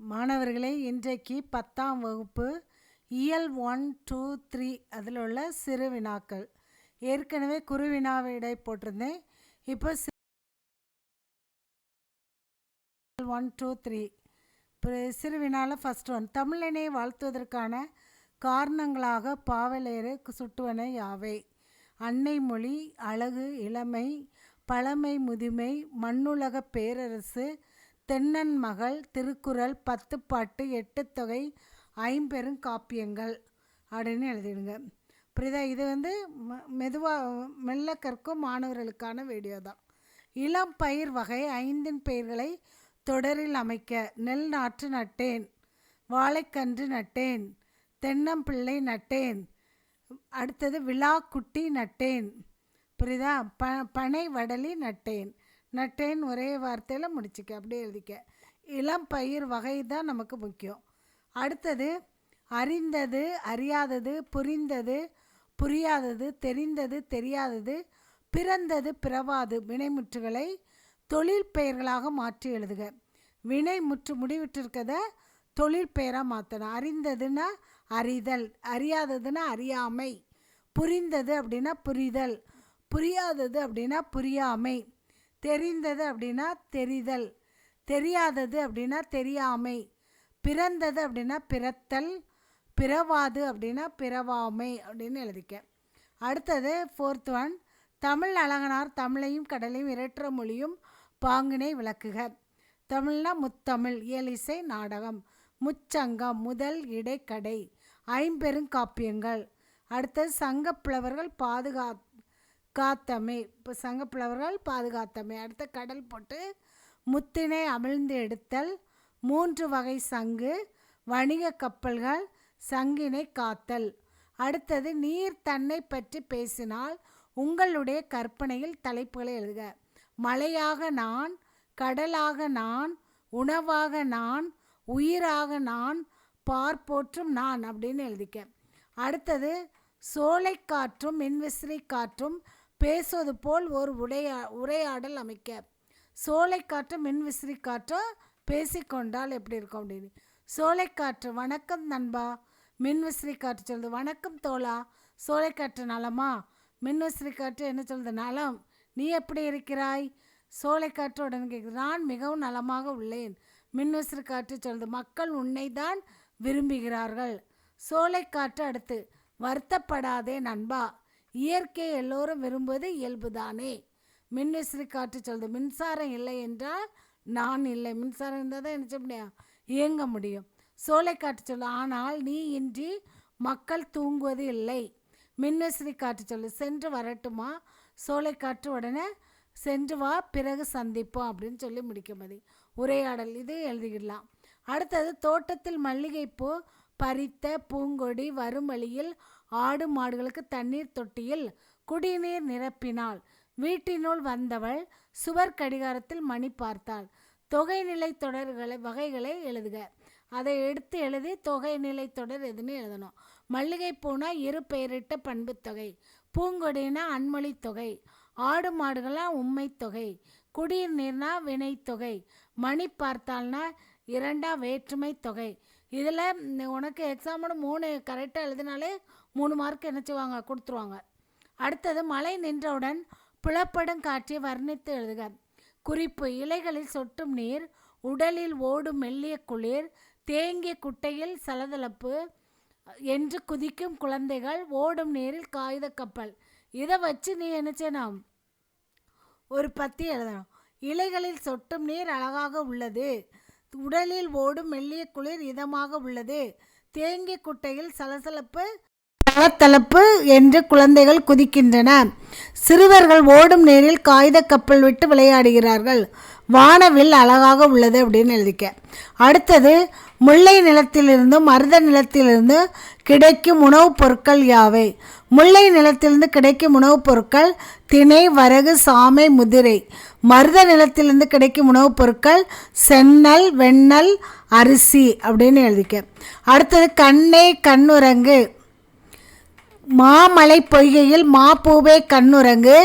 மாணவர்களே இன்றைக்கு பத்தாம் வகுப்பு இயல் ஒன் டூ த்ரீ அதில் உள்ள சிறு வினாக்கள். ஏற்கனவே குருவினாவிடை போட்டிருந்தேன். இப்போ ஒன் டூ த்ரீ. சிறு வினாவில் ஃபஸ்ட் ஒன் தமிழனை வாழ்த்துவதற்கான காரணங்களாக பாவலேறு சுட்டுவன யாவை? அன்னை மொழி அழகு இளமை பழமை முதுமை மண்ணுலக பேரரசு தென்னன் மகள் திருக்குறள் பத்துப்பாட்டு எட்டுத்தொகை ஐம்பெருங்காப்பியங்கள் அப்படின்னு எழுதிடுங்க. புரியுதா இது வந்து மெதுவாக மெல்ல கற்கும் மாணவர்களுக்கான வீடியோ தான். இளம் பயிர் வகை ஐந்தின் பெயர்களை தொடரில் அமைக்க நெல் நாற்று நட்டேன் வாழைக்கன்று நட்டேன் தென்னம்பிள்ளை நட்டேன் அடுத்தது விழாக்குட்டி நட்டேன் புரியுதா ப பனை வடலி நட்டேன். நட்டேன் ஒரே வார்த்தையில் முடிச்சுக்க அப்படியே எழுதிக்க. இளம் பயிர் வகை தான் நமக்கு முக்கியம். அடுத்தது அறிந்தது அறியாதது புரிந்தது புரியாதது தெரிந்தது தெரியாதது பிறந்தது பிறவாது வினைமுற்றுகளை தொழில் பெயர்களாக மாற்றி எழுதுக. வினை முற்று முடிவிட்டிருக்கத தொழில் பெயராக மாற்றணும் அறிந்ததுன்னா அறிதல் அறியாததுன்னா அறியாமை. புரிந்தது அப்படின்னா புரிதல் புரியாதது அப்படின்னா புரியாமை. தெரிந்தது அப்படின்னா தெரிதல். தெரியாதது அப்படின்னா தெரியாமை. பிறந்தது அப்படின்னா பிறத்தல். பிறவாது அப்படின்னா பிறவாமை அப்படின்னு எழுதிக்க. அடுத்தது ஃபோர்த் ஒன் தமிழ் அழகனார் தமிழையும் கடலையும் இரற்ற மொழியும் பாங்கினை விளக்குக. தமிழ்னா முத்தமிழ் இயலிசை நாடகம். முச்சங்கம் முதல் இடைக்கடை. ஐம்பெருங்காப்பியங்கள். அடுத்தது சங்கப்புலவர்கள் பாதுகாத்து காத்தமை இப்போ சங்கப்புலவர்கள் பாதுகாத்தமை. அடுத்த கடல் போட்டு முத்தினை அமிழ்ந்து எடுத்தல் மூன்று வகை சங்கு வணிக கப்பல்கள் சங்கினை காத்தல். அடுத்தது நீர் தன்னை பற்றி பேசினால் உங்களுடைய கற்பனையில் தலைப்புகளை எழுதுக. மலையாக நான் கடலாக நான் உணவாக நான் உயிராக நான் பார்ப்போற்றும் நான் அப்படின்னு எழுதிக்க. அடுத்தது சோலை காற்றும் மின்விசிறி காற்றும் பேசுவது போல் ஒரு உடையா உரையாடல் அமைக்க. சோலைக்காற்று காற்றும் மின்விசிறி காற்றோ பேசிக்கொண்டால் எப்படி இருக்கும் அப்படின்னு. சோலைக்காற்று வணக்கம் நண்பா. மின்விசிறி காற்று சொல்லுது வணக்கம் தோழா. சோலைக்காற்று நலமா? மின்விசிறி காற்று என்ன சொல்லுது? நலம். நீ எப்படி இருக்கிறாய்? சோலைக்காற்று உடனே கேட்குது நான் மிகவும் நலமாக உள்ளேன். மின்விசிறி காற்று சொல்லுது மக்கள் உன்னை தான் விரும்புகிறார்கள். சோலைக்காற்று அடுத்து வருத்தப்படாதே நண்பா. இயற்கை எல்லோரும் விரும்புவது இயல்புதானே? மின்விசிறி காற்று சொல்லுது மின்சாரம் இல்லை என்றால் நான் இல்லை. மின்சாரம் இருந்தால் தான் என்ன செய்ய முடியும். இயங்க முடியும். சோலை காற்று சொல்லு ஆனால் நீ இன்றி மக்கள் தூங்குவது இல்லை. மின்விசிறி காற்று சொல்லு சென்று வரட்டுமா? சோலை காற்று உடனே சென்று வா பிறகு சந்திப்போம் அப்படின்னு சொல்லி முடிக்க உரையாடல் இது எழுதிக்கிடலாம். அடுத்தது தோட்டத்தில் மல்லிகைப்பூ பறித்த பூங்கொடி வரும் வழியில் ஆடு மாடுகளுக்கு தண்ணீர் தொட்டியில் குடிநீர் நிரப்பினாள். வீட்டினுள் வந்தவள் சுவர் கடிகாரத்தில் மணி பார்த்தாள். தொகைநிலை தொடர்களை வகைகளை எழுதுக. அதை எடுத்து எழுதி தொகைநிலை தொடர் எதுன்னு எழுதணும். மல்லிகை பூனா இரு பெயரிட்ட பண்பு தொகை. பூங்கொடினா அன்மொழி தொகை. ஆடு மாடுகள்லாம் உண்மை தொகை. குடிநீர்னா நீர்னா வினை தொகை. மணி பார்த்தால்னா இரண்டா வேற்றுமை தொகை. இதில் உனக்கு எக்ஸாமோட மூணு கரெக்டாக எழுதினாலே மூணு மார்க் என்ன செய்வாங்க கொடுத்துருவாங்க. அடுத்தது மழை நின்றவுடன் புலப்படும் காட்சியை வர்ணித்து எழுதுக. குறிப்பு இலைகளில் சொட்டும் நீர் உடலில் ஓடும் மெல்லிய குளிர் தேங்கிய குட்டையில் சலதளப்பு என்று குதிக்கும் குழந்தைகள் ஓடும் நீரில் காகித கப்பல். இதை வச்சு நீ என்ன செய்யணும் ஒரு பத்தி எழுதணும். இலைகளில் சொட்டும் நீர் அழகாக உள்ளது. உடலில் ஓடும் மெல்லிய குளிர் இதமாக உள்ளது. தேங்கிய குட்டையில் சலசலப்பு தளத்தளப்பு என்று குழந்தைகள் குதிக்கின்றன. சிறுவர்கள் ஓடும் நீரில் காகித கப்பல் விட்டு விளையாடுகிறார்கள். வானவில் அழகாக உள்ளது அப்படின்னு எழுதிக்க. அடுத்தது முல்லை நிலத்திலிருந்து மருத நிலத்திலிருந்து கிடைக்கும் உணவுப் பொருட்கள் யாவை? முல்லை நிலத்திலிருந்து கிடைக்கும் உணவுப் பொருட்கள் திணை வரகு சாமை முதிரை. மருத நிலத்திலிருந்து கிடைக்கும் உணவுப் பொருட்கள் சென்னல் வெண்ணல் அரிசி அப்படின்னு எழுதிக்க. அடுத்தது கண்ணே கண்ணுரங்கு. மாமலை பொய்கையில் மாப்பூவே கண்ணுறங்கு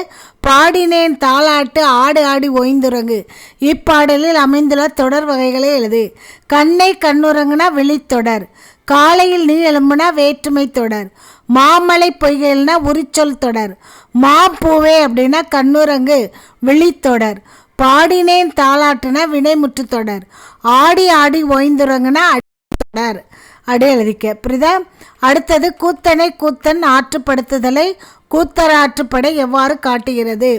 பாடினேன் தாளாட்டு ஆடு ஆடி ஓய்ந்துறங்கு. இப்பாடலில் அமைந்துள்ள தொடர் வகைகளை எழுது. கண்ணை கண்ணுறங்குனா விழித்தொடர் காலையில் நீ எலும்புனா வேற்றுமை தொடர் மாமலை பொய்கையில்னா உரிச்சொல் தொடர். மாப்பூவே அப்படின்னா கண்ணுறங்கு விழித்தொடர் பாடினேன் தாளாட்டுனா வினைமுற்று தொடர் ஆடி ஆடி ஓய்ந்துறங்குனா தொடர் அப்படி எழுதிக்க புரியுதா? அடுத்தது கூத்தனை கூத்தன் ஆற்றுப்படுத்துதலை கூத்தராற்றுப்படை எவ்வாறு காட்டுகிறது?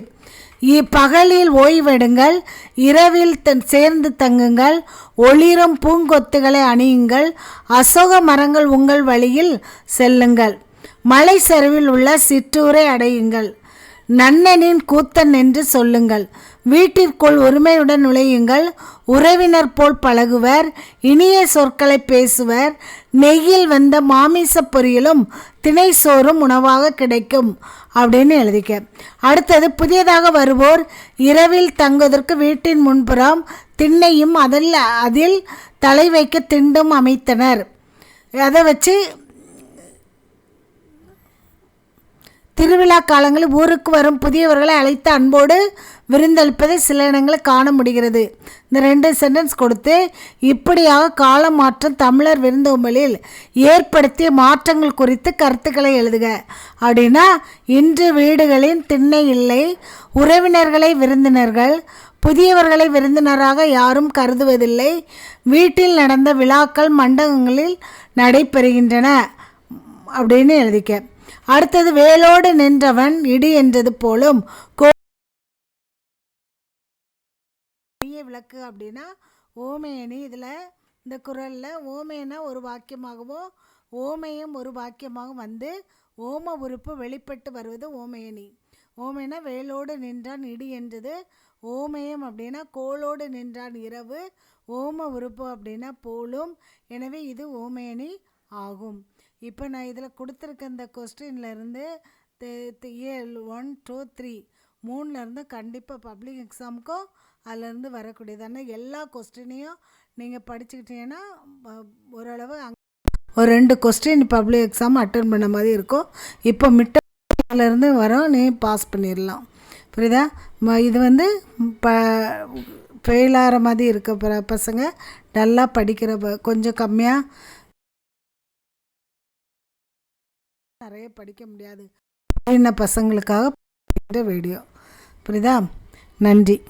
இப்பகலில் ஓய்வெடுங்கள் இரவில் தன் சேர்ந்து தங்குங்கள் ஒளிரும் பூங்கொத்துகளை அணியுங்கள் அசோக மரங்கள் உங்கள் வழியில் செல்லுங்கள். மலை சரிவில் உள்ள சிற்றூரை அடையுங்கள். நன்னனின் கூத்தன் என்று சொல்லுங்கள். வீட்டிற்குள் உரிமையுடன் நுழையுங்கள். உறவினர் போல் பழகுவர். இனிய சொற்களை பேசுவர். நெய்யில் வந்த மாமிச பொரியலும் திணை சோறும் உணவாக கிடைக்கும் அப்படின்னு எழுதிக்க. அடுத்தது புதியதாக வருவோர் இரவில் தங்குவதற்கு வீட்டின் முன்புறம் திண்ணையும் அதில் அதில் தலை வைக்க திண்டும் அமைத்தனர். அதை வச்சு திருவிழா காலங்களில் ஊருக்கு வரும் புதியவர்களை அழைத்து அன்போடு விருந்தளிப்பதை சில இடங்களில் காண முடிகிறது. இந்த ரெண்டு சென்டென்ஸ் கொடுத்து இப்படியாக கால மாற்றம் தமிழர் விருந்தோம்பலில் ஏற்படுத்திய மாற்றங்கள் குறித்து கருத்துக்களை எழுதுக. அப்படின்னா இன்று வீடுகளின் திண்ணை இல்லை உறவினர்களை விருந்தினர்கள் புதியவர்களை விருந்தினராக யாரும் கருதுவதில்லை வீட்டில் நடந்த விழாக்கள் மண்டபங்களில் நடைபெறுகின்றன. அப்படின்னு எழுதிக்க. அடுத்தது வேலோடு நின்றவன் இடி என்றது போலும். கோ விளக்கு அப்படின்னா ஓமேனி. இதில் இந்த குரலில் ஓமேனா ஒரு வாக்கியமாகவும் ஓமையும் ஒரு வாக்கியமாகவும் வந்து ஓம உறுப்பு வெளிப்பட்டு வருவது ஓமேனி. ஓமேனா வேலோடு நின்றான் இடி என்றது ஓமயம் அப்படின்னா கோளோடு நின்றான் இரவு ஓம உறுப்பு அப்படின்னா போலும். எனவே இது ஓமேனி. ஆகும். இப்போ நான் இதில் கொடுத்துருக்க இந்த கொஸ்டின்லேருந்து ஏழு ஒன் டூ த்ரீ மூணுலேருந்து கண்டிப்பாக பப்ளிக் எக்ஸாமுக்கும் அதுலேருந்து வரக்கூடியதான எல்லா கொஸ்டினையும் நீங்கள் படிச்சுக்கிட்டீங்கன்னா ஓரளவு அங் ஒரு ரெண்டு கொஸ்டின் பப்ளிக் எக்ஸாம் அட்டன் பண்ண மாதிரி இருக்கும். இப்போ மிட்டர்லேருந்து வரோம் நீ பாஸ் பண்ணிடலாம் புரியுதா? இது வந்து ப ஃபெயில் ஆகிற மாதிரி இருக்க பசங்க நல்லா படிக்கிற கொஞ்சம் கம்மியாக நிறைய படிக்க முடியாது. சின்ன பசங்களுக்காக வீடியோ. புரியுதா? நன்றி.